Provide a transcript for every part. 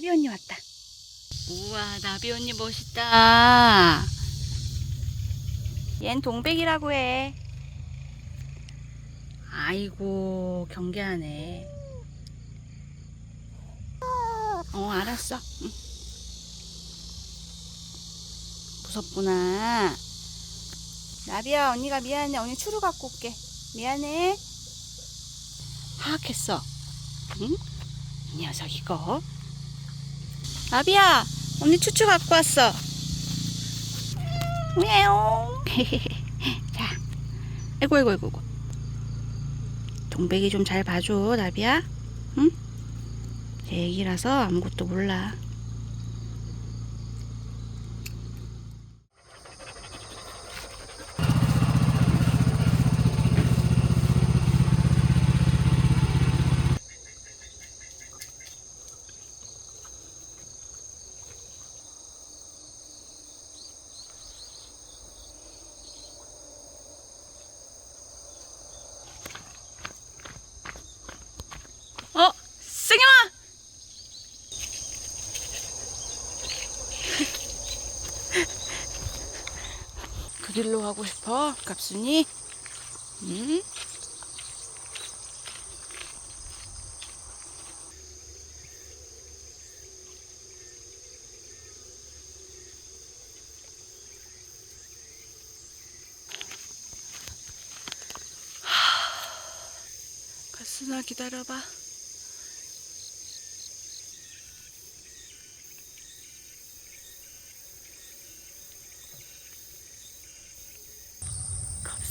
나비 언니 왔다. 우와, 나비 언니 멋있다. 얜 동백이라고 해. 아이고, 경계하네. 어, 알았어. 응. 무섭구나. 나비야, 언니가 미안해. 언니 추루 갖고 올게. 미안해. 하악했어. 응? 이 녀석 이거. 나비야, 언니 추추 갖고 왔어. 미야옹. 자, 아이고, 아이고, 아이고. 동백이 좀 잘 봐줘, 나비야. 응? 제 애기라서 아무것도 몰라. 어, 승영아! 그 길로 가고 싶어, 갑순이? 응? 가순아 기다려봐.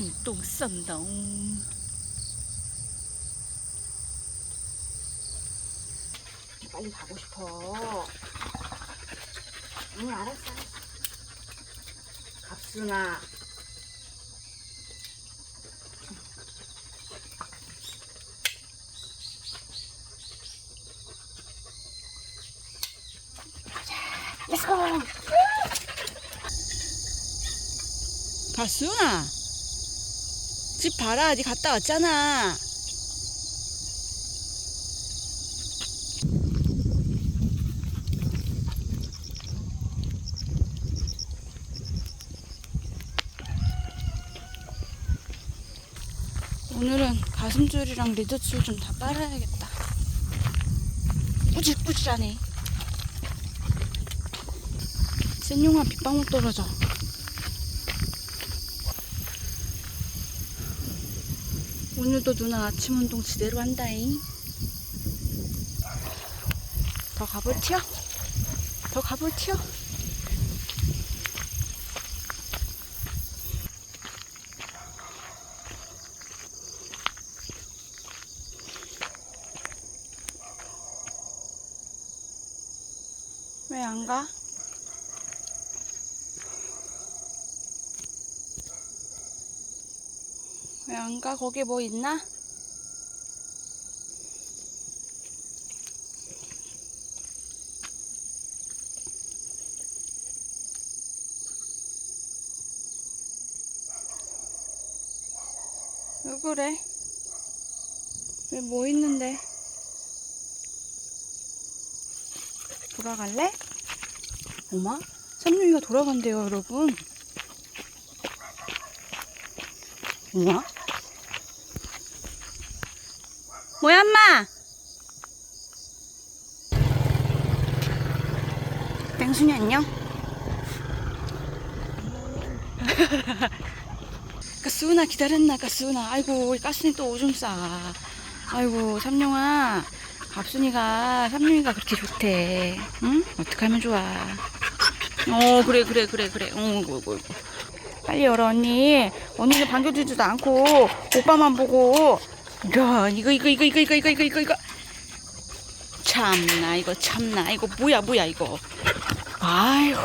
갑순이 똥 싼다. 빨리 가고 싶어. 응, 알았어, 알았어. 갑순아. Let's go. 가순아. 집 봐라. 아직 갔다 왔잖아. 오늘은 가슴줄이랑 리드줄 좀 다 빨아야겠다. 꾸질꾸질하네. 센용아 빗방울 떨어져. 오늘도 누나 아침 운동 제대로 한다잉. 더 가볼 튀어? 더 가볼 튀어? 왜안 가? 왜 안 가? 거기 뭐 있나? 왜 그래? 왜 뭐 있는데? 돌아갈래? 엄마? 삼룡이가 돌아간대요, 여러분. 뭐야? 뭐야, 엄마? 땡순이 안녕? 가스우나 기다렸나, 가스우나. 아이고, 가스니 또 오줌 싸. 아이고, 삼룡아. 갑순이가, 삼룡이가 그렇게 좋대. 응? 어떡하면 좋아. 어, 그래, 그래, 그래, 그래. 어이구, 어이구. 빨리 열어 언니 언니는 반겨주지도 않고 오빠만 보고 이거 이거 이거 이거 이거 이거 이거 이거 이거. 참나 이거 참나. 이거 뭐야 뭐야 이거. 아이고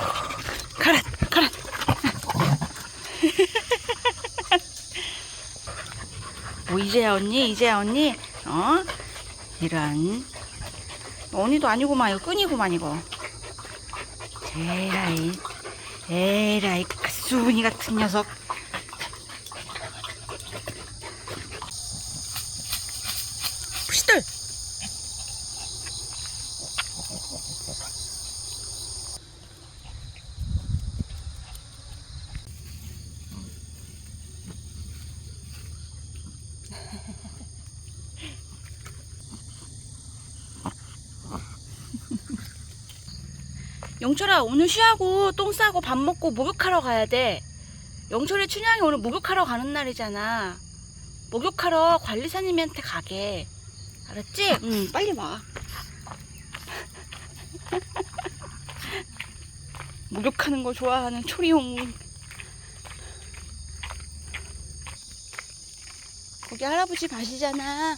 가라 가라. 뭐 이제야 언니 이제야 언니? 어? 이런. 언니도 아니고만 이거 끈이구만 이거. 에라이 에라이 가수분이 같은 녀석 시들. 영철아 오늘 쉬하고 똥 싸고 밥 먹고 목욕하러 가야 돼. 영철이 춘향이 오늘 목욕하러 가는 날이잖아. 목욕하러 관리사님한테 가게. 알았지? 응, 빨리 와. 목욕하는 거 좋아하는 초리용. 거기 할아버지 밭이잖아.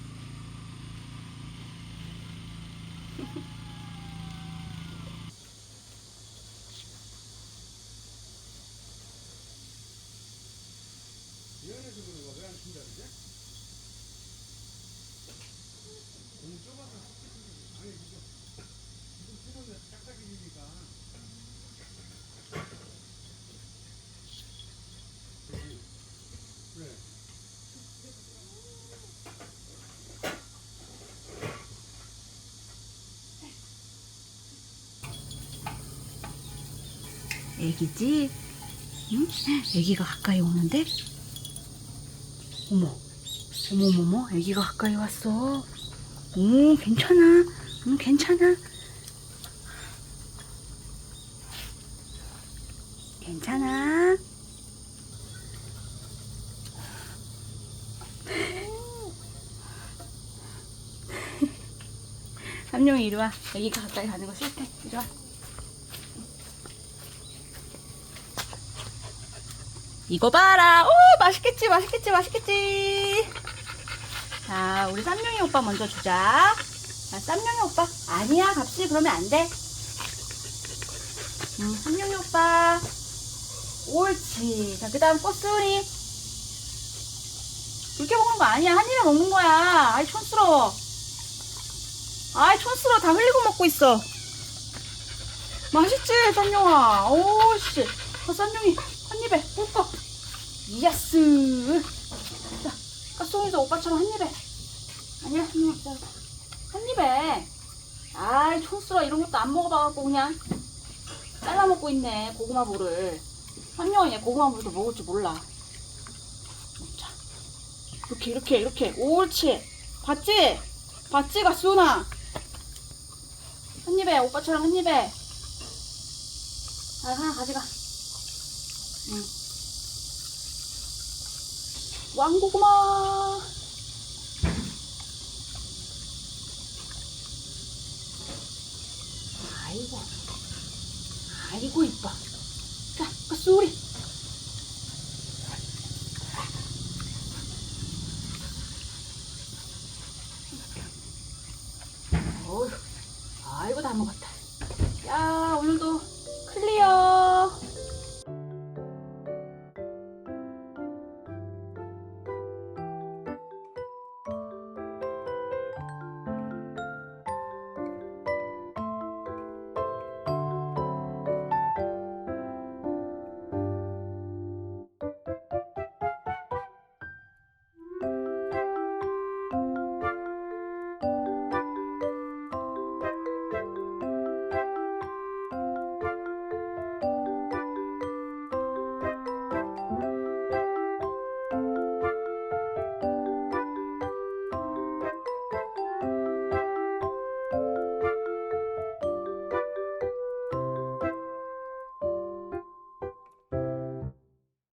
애기지? 응? 애기가 가까이 오는데? 어머, 어머머머, 애기가 가까이 왔어. 오, 괜찮아. 응, 괜찮아. 괜찮아. 삼룡이 이리 와. 애기가 가까이 가는 거 싫대. 이리 와. 이거 봐라. 오, 맛있겠지, 맛있겠지, 맛있겠지. 자, 우리 쌈용이 오빠 먼저 주자. 자, 쌈용이 오빠. 아니야, 갑자기 그러면 안 돼. 음, 쌈용이 오빠. 옳지. 자, 그 다음 꽃순이. 그렇게 먹는 거 아니야. 한 입에 먹는 거야. 아이, 촌스러워. 아이, 촌스러워. 다 흘리고 먹고 있어. 맛있지, 쌈용아. 오씨. 아, 쌈용이 한 입에 꿀꺽. 예스. 자, 까송이도 오빠처럼 한 입에. 아니야, 한 입에. 자, 한 입에. 아이, 촌스러워. 이런 것도 안 먹어봐갖고 그냥 잘라 먹고 있네. 고구마 볼을. 한명이 고구마 볼도 먹을 줄 몰라. 자, 이렇게, 이렇게, 이렇게. 옳지. 봤지? 봤지, 가수나? 한 입에, 오빠처럼 한 입에. 아, 하나 가져가. 응. 왕고구마. 아이고, 아이고 이뻐. 자, 까쏘리. 어휴, 아이고 다 먹었다.